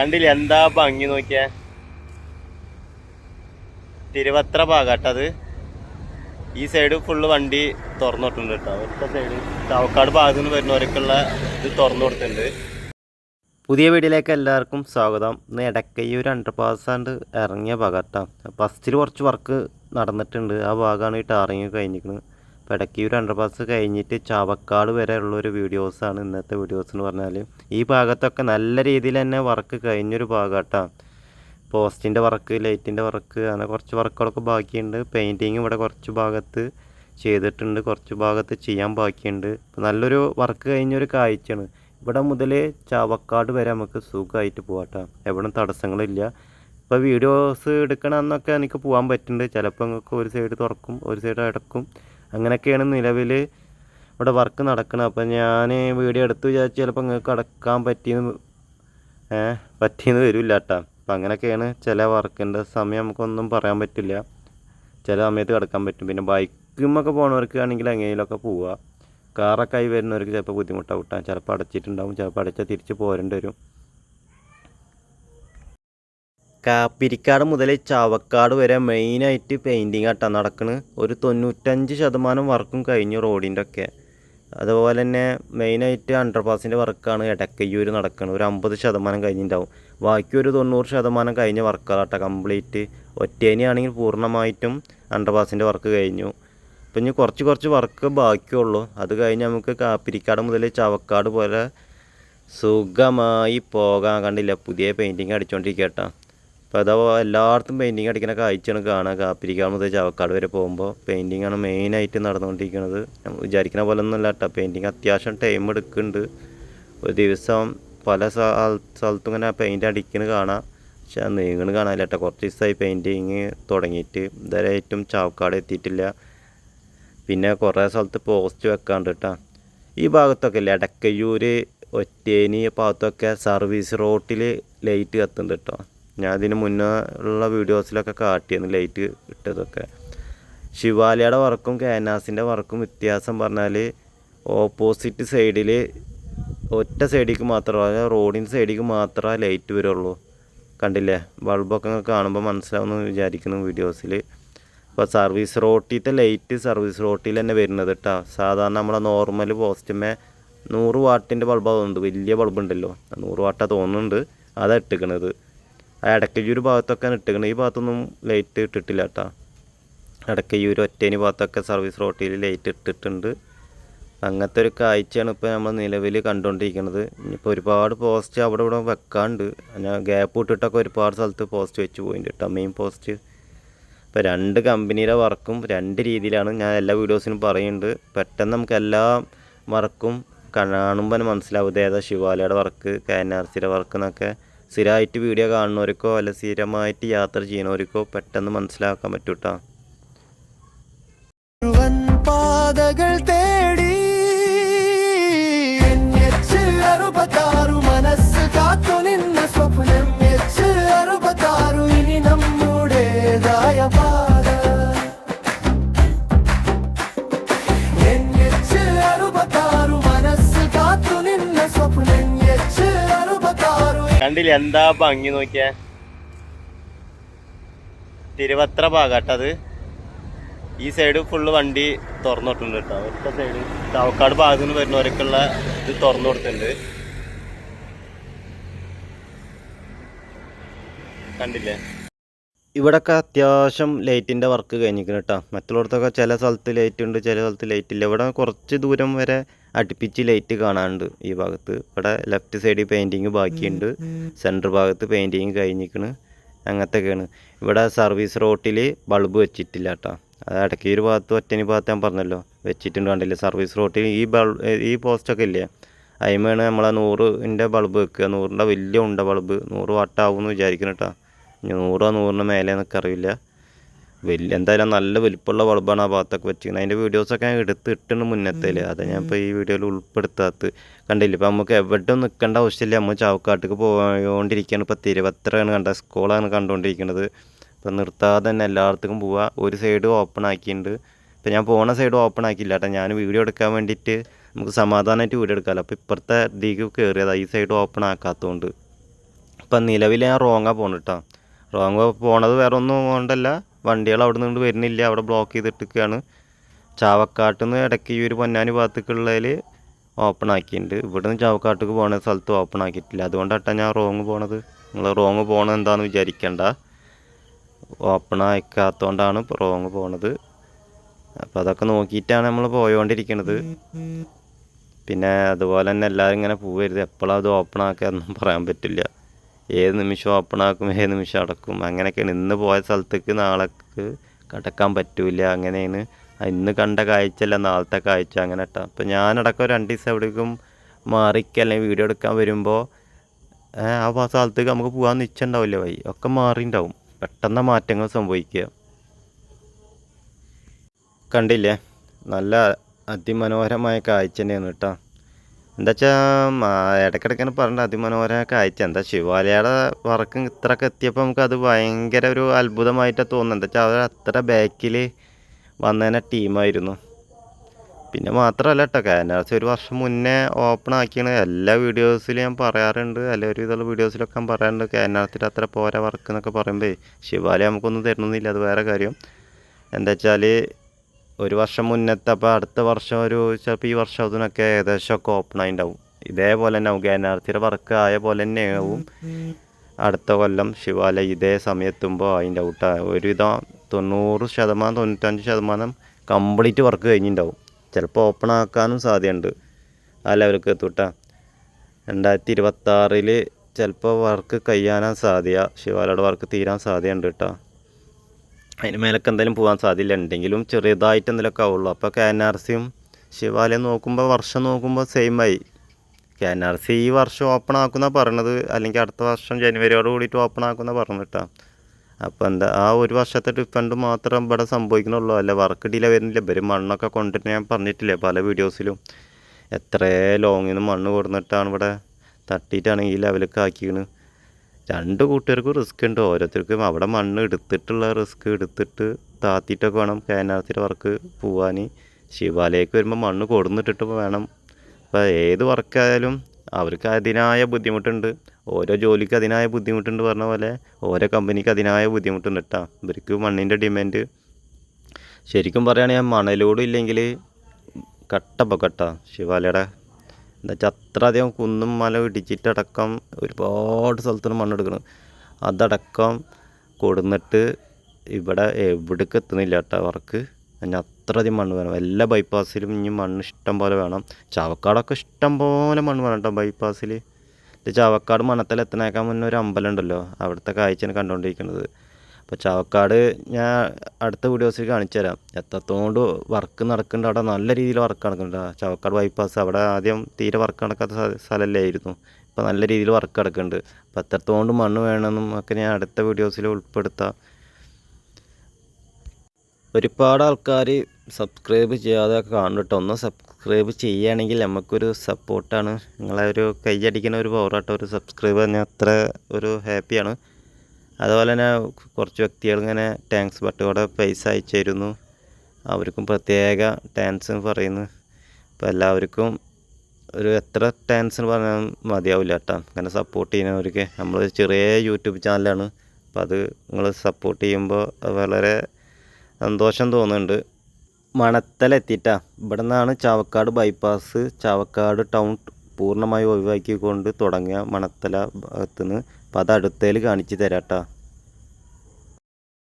കണ്ടില്ല? എന്താ ഭംഗി നോക്കിയ? തിരുവത്ര ഭാഗട്ടത് ഈ സൈഡ് ഫുള്ള് വണ്ടി തുറന്നിട്ടുണ്ട് കേട്ടോ. ഒറ്റ സൈഡ് ചാവക്കാട് ഭാഗത്തു നിന്ന് വരുന്നവർക്കുള്ള ഇത് തുറന്നു കൊടുത്തിട്ടുണ്ട്. പുതിയ വീഡിയോയിലേക്ക് എല്ലാവർക്കും സ്വാഗതം. ഇന്ന് ഇടക്കയ്യൂർ അണ്ടർ പാസ്സാണ്ട് ഇറങ്ങിയ ഭാഗത്താണ് ഫസ്റ്റിൽ കുറച്ച് വർക്ക് നടന്നിട്ടുണ്ട്. ആ ഭാഗമാണ് ഈ ടാറിങ് കഴിഞ്ഞിരിക്കുന്നത് അപ്പോൾ ഇടയ്ക്കയൂർ അണ്ടർ പാസ് കഴിഞ്ഞിട്ട് ചാവക്കാട് വരെ ഉള്ളൊരു വീഡിയോസാണ് ഇന്നത്തെ വീഡിയോസ് എന്ന് പറഞ്ഞാൽ ഈ ഭാഗത്തൊക്കെ നല്ല രീതിയിൽ തന്നെ വർക്ക് കഴിഞ്ഞൊരു ഭാഗമാട്ടോ പോസ്റ്റിന്റെ വർക്ക് ലൈറ്റിന്റെ വർക്ക് അങ്ങനെ കുറച്ച് വർക്കുകളൊക്കെ ബാക്കിയുണ്ട്. പെയിന്റിങ് ഇവിടെ കുറച്ച് ഭാഗത്ത് ചെയ്തിട്ടുണ്ട് കുറച്ച് ഭാഗത്ത് ചെയ്യാൻ ബാക്കിയുണ്ട്. നല്ലൊരു വർക്ക് കഴിഞ്ഞൊരു കാഴ്ചയാണ്. ഇവിടെ മുതൽ ചാവക്കാട് വരെ നമുക്ക് സുഖമായിട്ട് പോകാട്ടോ എവിടെ തടസ്സങ്ങളില്ല. ഇപ്പോൾ വീഡിയോസ് എടുക്കണമെന്നൊക്കെ എനിക്ക് പോകാൻ പറ്റുന്നുണ്ട്. ചിലപ്പോൾ നിങ്ങൾക്ക് ഒരു സൈഡ് തുറക്കും ഒരു സൈഡ് അടക്കും. അങ്ങനെയൊക്കെയാണ് നിലവിൽ ഇവിടെ വർക്ക് നടക്കുന്നത് അപ്പം ഞാൻ വീഡിയോ എടുത്ത് വിചാരിച്ച് ചിലപ്പോൾ നിങ്ങൾക്ക് അടക്കാൻ പറ്റിയെന്ന് പറ്റിയെന്ന് വരില്ല കേട്ടോ അപ്പം അങ്ങനെയൊക്കെയാണ് ചില വർക്കിന്റെ സമയം നമുക്കൊന്നും പറയാൻ പറ്റില്ല. ചില സമയത്ത് കിടക്കാൻ പറ്റും. പിന്നെ ബൈക്കുമൊക്കെ പോകുന്നവർക്ക് ആണെങ്കിൽ എങ്ങനെയൊക്കെ പോവുക കാറൊക്കെ ആയി വരുന്നവർക്ക് ചിലപ്പോൾ ബുദ്ധിമുട്ടാവും ചിലപ്പോൾ അടച്ചിട്ടുണ്ടാവും. ചിലപ്പോൾ അടച്ചാൽ തിരിച്ച് പോരേണ്ടി വരും. കാപ്പിരിക്കാട് മുതൽ ചാവക്കാട് വരെ മെയിനായിട്ട് പെയിന്റിങ് ആട്ടാ നടക്കുന്നത് ഒരു തൊണ്ണൂറ്റഞ്ച് ശതമാനം വർക്കും കഴിഞ്ഞു റോഡിന്റെ ഒക്കെ. അതുപോലെ തന്നെ മെയിനായിട്ട് അണ്ടർപാസിന്റെ വർക്കാണ് ഇടക്കയ്യൂർ നടക്കുന്നത് ഒരു അമ്പത് ശതമാനം കഴിഞ്ഞിട്ടുണ്ടാവും ബാക്കി ഒരു തൊണ്ണൂറ് ശതമാനം കഴിഞ്ഞ വർക്കുകളാട്ടോ കംപ്ലീറ്റ് ഒറ്റേനെയാണെങ്കിൽ പൂർണമായിട്ടും അണ്ടർപാസിന്റെ വർക്ക് കഴിഞ്ഞു. അപ്പം ഇനി കുറച്ച് കുറച്ച് വർക്ക് ബാക്കിയുള്ളൂ. അത് കഴിഞ്ഞ് നമുക്ക് കാപ്പിരിക്കാട് മുതൽ ചാവക്കാട് പോലെ സുഖമായി പോകാൻ കണ്ടില്ല. പുതിയ പെയിന്റിങ് അടിച്ചുകൊണ്ടിരിക്കട്ടോ അപ്പോൾ അതാ എല്ലായിടത്തും പെയിന്റിങ് അടിക്കുന്ന കാഴ്ചയാണ് കാണുക കാപ്പിരിക്കാട് മുതൽ ചാവക്കാട് വരെ പോകുമ്പോൾ പെയിന്റിങ് ആണ് മെയിനായിട്ട് നടന്നുകൊണ്ടിരിക്കുന്നത് വിചാരിക്കുന്ന പോലെ ഒന്നും അല്ല കേട്ടോ. പെയിന്റിങ് അത്യാവശ്യം ടൈം എടുക്കുന്നുണ്ട്. ഒരു ദിവസം പല സ്ഥല- സ്ഥലത്തും ഇങ്ങനെ പെയിന്റ് അടിക്കുന്നത് കാണാം. പക്ഷെ നീങ്ങണ് കാണാനില്ല കേട്ടോ. കുറച്ച് ദിവസമായി പെയിന്റിങ് തുടങ്ങിയിട്ട്. ഇതുവരെ ഏറ്റവും ചാവക്കാട് എത്തിയിട്ടില്ല. പിന്നെ കുറേ സ്ഥലത്ത് പോസ്റ്റ് വെക്കാണ്ട് കേട്ടോ. ഈ ഭാഗത്തൊക്കെ ഇല്ലേ? എടക്കയ്യൂർ ഒറ്റേനി ഭാഗത്തൊക്കെ സർവീസ് റോട്ടിൽ ലൈറ്റ് കത്തുന്നുണ്ട് കേട്ടോ. ഞാൻ ഇതിന് മുന്നേ ഉള്ള വീഡിയോസിലൊക്കെ കാട്ടിയെന്ന് ലൈറ്റ് ഇട്ടതൊക്കെ. ശിവാലയുടെ വർക്കും കാനാസിന്റെ വർക്കും വ്യത്യാസം പറഞ്ഞാൽ ഓപ്പോസിറ്റ് സൈഡിൽ ഒറ്റ സൈഡിലേക്ക് മാത്രമേ അതായത് റോഡിന്റെ സൈഡിലേക്ക് മാത്രമേ ലൈറ്റ് വരുള്ളൂ. കണ്ടില്ലേ? ബൾബൊക്കെ ഇങ്ങ് കാണുമ്പോൾ മനസ്സിലാവുമെന്ന് വിചാരിക്കുന്നു വീഡിയോസിൽ അപ്പോൾ സർവീസ് റോട്ടിലത്തെ ലൈറ്റ് സർവീസ് റോട്ടിൽ തന്നെ വരുന്നത് കേട്ടോ. സാധാരണ നമ്മളെ നോർമൽ പോസ്റ്റുമേ നൂറ് വാട്ടിന്റെ ബൾബാണ് തോന്നുന്നുണ്ട് വലിയ ബൾബ് ഉണ്ടല്ലോ ആ നൂറ് വാട്ടാണ് തോന്നുന്നുണ്ട്. അതാണ് ഇട്ടിക്കണത്. ആ ഇടയ്ക്കയ്യൂർ ഭാഗത്തൊക്കെയാണ് ഇട്ടിക്കണത് ഈ ഭാഗത്തൊന്നും ലൈറ്റ് ഇട്ടിട്ടില്ല കേട്ടോ ഇടയ്ക്കയ്യൂർ ഒറ്റേനി ഭാഗത്തൊക്കെ സർവീസ് റോട്ടിൽ ലൈറ്റ് ഇട്ടിട്ടുണ്ട്. അങ്ങനത്തെ ഒരു കാഴ്ചയാണ് ഇപ്പോൾ നമ്മൾ നിലവിൽ കണ്ടുകൊണ്ടിരിക്കുന്നത് ഇനിയിപ്പോൾ ഒരുപാട് പോസ്റ്റ് അവിടെ ഇവിടെ വെക്കാണ്ട്. ഞാൻ ഗ്യാപ്പ് ഇട്ടിട്ടൊക്കെ ഒരുപാട് സ്ഥലത്ത് പോസ്റ്റ് വെച്ച് പോയിട്ടുണ്ട് കേട്ടോ മെയിൻ പോസ്റ്റ് ഇപ്പോൾ രണ്ട് കമ്പനിയുടെ വർക്കും രണ്ട് രീതിയിലാണ് ഞാൻ എല്ലാ വീഡിയോസിനും പറയുന്നുണ്ട് പെട്ടെന്ന് നമുക്ക് എല്ലാ വർക്കും കാണുമ്പോൾ മനസ്സിലാവും. ഏതാ ശിവാലയുടെ വർക്ക് കെ എൻ ആർ സിയുടെ വർക്ക് എന്നൊക്കെ. സ്ഥിരമായിട്ട് വീഡിയോ കാണുന്നവർക്കോ അല്ല സ്ഥിരമായിട്ട് യാത്ര ചെയ്യുന്നവർക്കോ പെട്ടെന്ന് മനസ്സിലാക്കാൻ പറ്റൂട്ടോ. പാതകൾ തേടി കണ്ടില്ല. എന്താ ഭംഗി നോക്കിയ? തിരുവത്ര ഭാഗട്ടത് ഈ സൈഡ് ഫുള്ള് വണ്ടി തുറന്നിട്ടുണ്ട് കേട്ടോ. ഒറ്റ സൈഡ് ചാവക്കാട് ഭാഗത്തു നിന്ന് വരുന്നവർക്കുള്ള ഇത് തുറന്നു കൊടുത്തിട്ടുണ്ട് കണ്ടില്ലേ? ഇവിടൊക്കെ അത്യാവശ്യം ലൈറ്റിന്റെ വർക്ക് കഴിഞ്ഞിരിക്കുന്നു കേട്ടോ. മറ്റുള്ളിടത്തൊക്കെ ചില സ്ഥലത്ത് ലൈറ്റ് ഉണ്ട് ചില സ്ഥലത്ത് ലൈറ്റ് ഇല്ല. ഇവിടെ കുറച്ച് ദൂരം വരെ അടുപ്പിച്ച് ലൈറ്റ് കാണാനുണ്ട്. ഈ ഭാഗത്ത് ഇവിടെ ലെഫ്റ്റ് സൈഡിൽ പെയിന്റിങ് ബാക്കിയുണ്ട്. സെന്റർ ഭാഗത്ത് പെയിന്റിങ് കഴിഞ്ഞിരിക്കണ്. അങ്ങനത്തെയൊക്കെയാണ്. ഇവിടെ സർവീസ് റോട്ടിൽ ബൾബ് വെച്ചിട്ടില്ല കേട്ടോ അത് ഇടയ്ക്ക് ഒരു ഭാഗത്ത് ഒറ്റനി ഭാഗത്ത് ഞാൻ പറഞ്ഞല്ലോ. വെച്ചിട്ടുണ്ട് കണ്ടില്ല? സർവീസ് റോട്ടിൽ ഈ ബൾബ് ഈ പോസ്റ്റൊക്കെ ഇല്ലേ? അതിമേണ് നമ്മളെ നൂറിന്റെ ബൾബ് വെക്കുക. നൂറിന്റെ വലിയ ഉണ്ട ബൾബ് നൂറ് വാട്ടാവും എന്ന് വിചാരിക്കണം കേട്ടോ നൂറോ നൂറിന് മേലെ എന്നൊക്കെ അറിയില്ല. വലിയ എന്തായാലും നല്ല വലിപ്പമുള്ള ബൾബാണ് ആ ഭാഗത്തൊക്കെ വെച്ചിരിക്കുന്നത്. അതിന്റെ വീഡിയോസൊക്കെ ഞാൻ എടുത്ത് ഇട്ടുണ്ട് മുന്നത്തേൽ അത് ഞാൻ ഇപ്പോൾ ഈ വീഡിയോയിൽ ഉൾപ്പെടുത്താത്ത കണ്ടില്ല? ഇപ്പം നമുക്ക് എവിടെ നിൽക്കേണ്ട ആവശ്യമില്ല. നമ്മൾ ചാവക്കാട്ടിക്ക് പോയോണ്ടിരിക്കുകയാണ് ഇപ്പോൾ തിരുവത്രയാണ് കണ്ട സ്കൂളാണ് കണ്ടുകൊണ്ടിരിക്കുന്നത് ഇപ്പം നിർത്താതെ തന്നെ എല്ലായിടത്തേക്കും പോവുക ഒരു സൈഡ് ഓപ്പൺ ആക്കിയിട്ടുണ്ട് ഇപ്പം ഞാൻ പോണ സൈഡ് ഓപ്പൺ ആക്കിയില്ല കേട്ടോ. ഞാൻ വീഡിയോ എടുക്കാൻ വേണ്ടിയിട്ട് നമുക്ക് സമാധാനമായിട്ട് വീഡിയോ എടുക്കാമല്ലോ അപ്പോൾ ഇപ്പുറത്തെ ഇതിലേക്ക് കയറിയതാണ് ഈ സൈഡ് ഓപ്പൺ ആക്കാത്തതുകൊണ്ട് ഇപ്പം നിലവിൽ ഞാൻ റോങ്ങാണ് പോകുന്നത് കേട്ടോ. റോങ് പോണത് വേറെ ഒന്നും കൊണ്ടല്ല വണ്ടികൾ അവിടെ നിന്ന് വരുന്നില്ല. അവിടെ ബ്ലോക്ക് ചെയ്തിട്ടിരിക്കുകയാണ് ചാവക്കാട്ടിൽ നിന്ന് ഇടയ്ക്ക് ഈ ഒരു പൊന്നാനി ഭാഗത്തേക്കുള്ളതിൽ ഓപ്പൺ ആക്കിയിട്ടുണ്ട്. ഇവിടെ നിന്ന് ചാവക്കാട്ടേക്ക് പോകുന്ന സ്ഥലത്ത് ഓപ്പൺ ആക്കിയിട്ടില്ല. അതുകൊണ്ടാട്ടാ ഞാൻ റോങ് പോണത്. നിങ്ങൾ റോങ് പോകണത് എന്താണെന്ന് വിചാരിക്കണ്ട. ഓപ്പൺ ആക്കാത്തതുകൊണ്ടാണ് റോങ് പോണത്. അപ്പോൾ അതൊക്കെ നോക്കിയിട്ടാണ് നമ്മൾ പോയോണ്ടിരിക്കണത്. പിന്നെ അതുപോലെ തന്നെ എല്ലാവരും ഇങ്ങനെ പോവരുത്. എപ്പോഴും അത് ഓപ്പൺ ആക്കാന്നൊന്നും പറയാൻ പറ്റില്ല. ഏത് നിമിഷം ഓപ്പൺ ആക്കും ഏത് നിമിഷം അടക്കും. അങ്ങനെയൊക്കെയാണ്. ഇന്ന് പോയ സ്ഥലത്തേക്ക് നാളേക്ക് കടക്കാൻ പറ്റൂല. അങ്ങനെയാണ്. ഇന്ന് കണ്ട കാഴ്ചയല്ല നാളത്തെ കാഴ്ച. അങ്ങനെ ഇട്ടാ അപ്പം ഞാനടക്കം രണ്ട് ദിവസം എവിടേക്കും മാറിക്ക അല്ലെങ്കിൽ വീഡിയോ എടുക്കാൻ വരുമ്പോൾ ആ സ്ഥലത്തേക്ക് നമുക്ക് പോകാൻ നിശ്ചയുണ്ടാവില്ല വൈ ഒക്കെ മാറിയിട്ടുണ്ടാവും പെട്ടെന്ന് മാറ്റങ്ങൾ സംഭവിക്കുക. കണ്ടില്ലേ? നല്ല അതിമനോഹരമായ കാഴ്ച തന്നെയാണ് കേട്ടോ. എന്താ വെച്ചാൽ ഇടയ്ക്കിടയ്ക്കാണ് പറഞ്ഞത് അതിമനോഹരമായ കാഴ്ച എന്താ ശിവാലയുടെ വർക്ക് ഇത്രയൊക്കെ എത്തിയപ്പോൾ നമുക്ക് അത് ഭയങ്കര ഒരു അത്ഭുതമായിട്ടാണ് തോന്നുന്നത് എന്താ വെച്ചാൽ അവർ അത്ര ബാക്കിൽ വന്നതിനെ ടീമായിരുന്നു പിന്നെ മാത്രമല്ല കേട്ടോ കാനാർസ് ഒരു വർഷം മുന്നേ ഓപ്പൺ ആക്കിയാണ്. എല്ലാ വീഡിയോസിലും ഞാൻ പറയാറുണ്ട്. അല്ല ഒരു വിധമുള്ള വീഡിയോസിലൊക്കെ ഞാൻ പറയാറുണ്ട്. കാനാർസിൽ അത്ര പോരാ വർക്ക് എന്നൊക്കെ പറയുമ്പോൾ ശിവാലയ നമുക്കൊന്നും തരണമെന്നില്ല അത് വേറെ കാര്യം. എന്താ വെച്ചാൽ ഒരു വർഷം മുന്നത്തെ അപ്പോൾ അടുത്ത വർഷം ഒരു ചിലപ്പോൾ ഈ വർഷം അതിനൊക്കെ ഏകദേശമൊക്കെ ഓപ്പൺ ആയിട്ടുണ്ടാവും ഇതേപോലെ തന്നെ ആവും. കാനാർസിയുടെ വർക്ക് ആയ പോലെ തന്നെ ആവും. അടുത്ത കൊല്ലം ശിവാലയ ഇതേ സമയത്തുമ്പോൾ അതിന്റെ ഔട്ട ഒരുവിധം തൊണ്ണൂറ് ശതമാനം തൊണ്ണൂറ്റഞ്ച് ശതമാനം കംപ്ലീറ്റ് വർക്ക് കഴിഞ്ഞിട്ടുണ്ടാവും ചിലപ്പോൾ ഓപ്പൺ ആക്കാനും സാധ്യതയുണ്ട്. ആ ലെവലിലേക്ക് എത്തൂട്ട രണ്ടായിരത്തി ഇരുപത്താറിൽ ചിലപ്പോൾ വർക്ക് കഴിയാനാണ് സാധ്യത. ശിവാലയുടെ വർക്ക് തീരാൻ സാധ്യതയുണ്ട് കേട്ടോ അതിന് മേലൊക്കെ എന്തായാലും പോകാൻ സാധ്യതയില്ല ഉണ്ടെങ്കിലും ചെറിയതായിട്ട് എന്തെങ്കിലുമൊക്കെ ആവുള്ളൂ. അപ്പോൾ കെ എൻ ആർ സിയും ശിവാലയം നോക്കുമ്പോൾ വർഷം നോക്കുമ്പോൾ സെയിം ആയി. കെ എൻ ആർ സി ഈ വർഷം ഓപ്പൺ ആക്കുന്ന പറയണത്. അല്ലെങ്കിൽ അടുത്ത വർഷം ജനുവരിയോട് കൂടിയിട്ട് ഓപ്പൺ ആക്കുന്ന പറഞ്ഞിട്ടാണ് അപ്പോൾ എന്താ ആ ഒരു വർഷത്തെ ഡിഫൻഡ് മാത്രം ഇവിടെ സംഭവിക്കണുള്ളൂ അല്ല വർക്ക് ഡിലേ വരുന്നില്ല. ഇവർ മണ്ണൊക്കെ കൊണ്ടിട്ട് ഞാൻ പറഞ്ഞിട്ടില്ലേ പല വീഡിയോസിലും എത്ര ലോങ്ങിൽ നിന്ന് മണ്ണ് കൊടുന്നിട്ടാണ് ഇവിടെ തട്ടിയിട്ടാണ് ഈ ലെവലൊക്കെ ആക്കിയത് രണ്ട് കൂട്ടുകാർക്കും റിസ്ക് ഉണ്ട്. ഓരോരുത്തർക്കും അവിടെ മണ്ണ് എടുത്തിട്ടുള്ള റിസ്ക് എടുത്തിട്ട് താത്തിയിട്ടൊക്കെ വേണം കാനാർത്തിയുടെ വർക്ക് പോവാൻ. ശിവാലയക്ക് വരുമ്പോൾ മണ്ണ് കൊടുന്നിട്ടിട്ട് വേണം. അപ്പോൾ ഏത് വർക്കായാലും അവർക്ക് അതിനായ ബുദ്ധിമുട്ടുണ്ട്. ഓരോ ജോലിക്ക് അതിനായ ബുദ്ധിമുട്ടുണ്ട് പറഞ്ഞ പോലെ ഓരോ കമ്പനിക്ക് അതിനായ ബുദ്ധിമുട്ടുണ്ട് കേട്ടോ ഇവർക്ക് മണ്ണിന്റെ ഡിമാൻഡ് ശരിക്കും പറയുകയാണെങ്കിൽ മണലോടും ഇല്ലെങ്കിൽ കട്ട. ശിവാലയുടെ എന്താ വെച്ചാൽ അത്ര അധികം കുന്നും മല ഇടിച്ചിട്ടടക്കം ഒരുപാട് സ്ഥലത്തുനിന്ന് മണ്ണെടുക്കണം. അതടക്കം കൊടുന്നിട്ട് ഇവിടെ എവിടേക്ക് എത്തുന്നില്ല കേട്ടോ വർക്ക്. അതിന് അത്രയധികം മണ്ണ് വേണം. എല്ലാ ബൈപ്പാസിലും ഇനി മണ്ണ് ഇഷ്ടം പോലെ വേണം. ചാവക്കാടൊക്കെ ഇഷ്ടം പോലെ മണ്ണ് വേണം കേട്ടോ ബൈപ്പാസിൽ ചാവക്കാട് മണത്തിൽ എത്തണേക്കാൻ മുന്നേ ഒരു അമ്പലം ഉണ്ടല്ലോ. അവിടുത്തെ കാഴ്ചയാണ് കണ്ടുകൊണ്ടിരിക്കുന്നത് അപ്പോൾ ചാവക്കാട് ഞാൻ അടുത്ത വീഡിയോസിൽ കാണിച്ചു തരാം. എത്രത്തോണ്ട് വർക്ക് നടക്കുന്നുണ്ട് അവിടെ നല്ല രീതിയിൽ വർക്ക് നടക്കുന്നുണ്ട് ചാവക്കാട് ബൈപ്പാസ് അവിടെ ആദ്യം തീരെ വർക്ക് നടക്കാത്ത സ്ഥ- സ്ഥലമല്ലായിരുന്നു. ഇപ്പോൾ നല്ല രീതിയിൽ വർക്ക് നടക്കുന്നുണ്ട് അപ്പോൾ എത്രത്തോണ്ട് മണ്ണ് വേണമെന്നും ഒക്കെ ഞാൻ അടുത്ത വീഡിയോസിൽ ഉൾപ്പെടുത്താം. ഒരുപാട് ആൾക്കാർ സബ്സ്ക്രൈബ് ചെയ്യാതെ കാണുന്നുട്ടോ ഒന്ന് സബ്സ്ക്രൈബ് ചെയ്യുകയാണെങ്കിൽ നമുക്കൊരു സപ്പോർട്ടാണ് നിങ്ങളെ ഒരു കൈയടിക്കുന്ന ഒരു പവറാട്ടോ ഒരു സബ്സ്ക്രൈബ് തന്നെ അത്ര ഒരു ഹാപ്പിയാണ് അതുപോലെ തന്നെ കുറച്ച് വ്യക്തികൾ ഇങ്ങനെ താങ്ക്സ് ബട്ടോടെ പൈസ അയച്ചു തരുന്നു. അവർക്കും പ്രത്യേക താങ്ക്സ് പറയുന്നു. അപ്പോൾ എല്ലാവർക്കും ഒരു എത്ര താങ്ക്സ് പറഞ്ഞാൽ മതിയാവില്ല കേട്ടോ. അങ്ങനെ സപ്പോർട്ട് ചെയ്യുന്നവർക്ക്. നമ്മൾ ചെറിയ യൂട്യൂബ് ചാനലാണ് അപ്പോൾ അത് നിങ്ങൾ സപ്പോർട്ട് ചെയ്യുമ്പോൾ വളരെ സന്തോഷം തോന്നുന്നുണ്ട്. മണത്തലെത്തിയിട്ടാ ഇവിടെ നിന്നാണ് ചാവക്കാട് ബൈപ്പാസ് ചാവക്കാട് ടൗൺ പൂർണമായി ഒഴിവാക്കിക്കൊണ്ട് തുടങ്ങിയ മണത്തല ഭാഗത്തുനിന്ന്. അപ്പോൾ അത് അടുത്തേൽ കാണിച്ച് തരാം കേട്ടോ.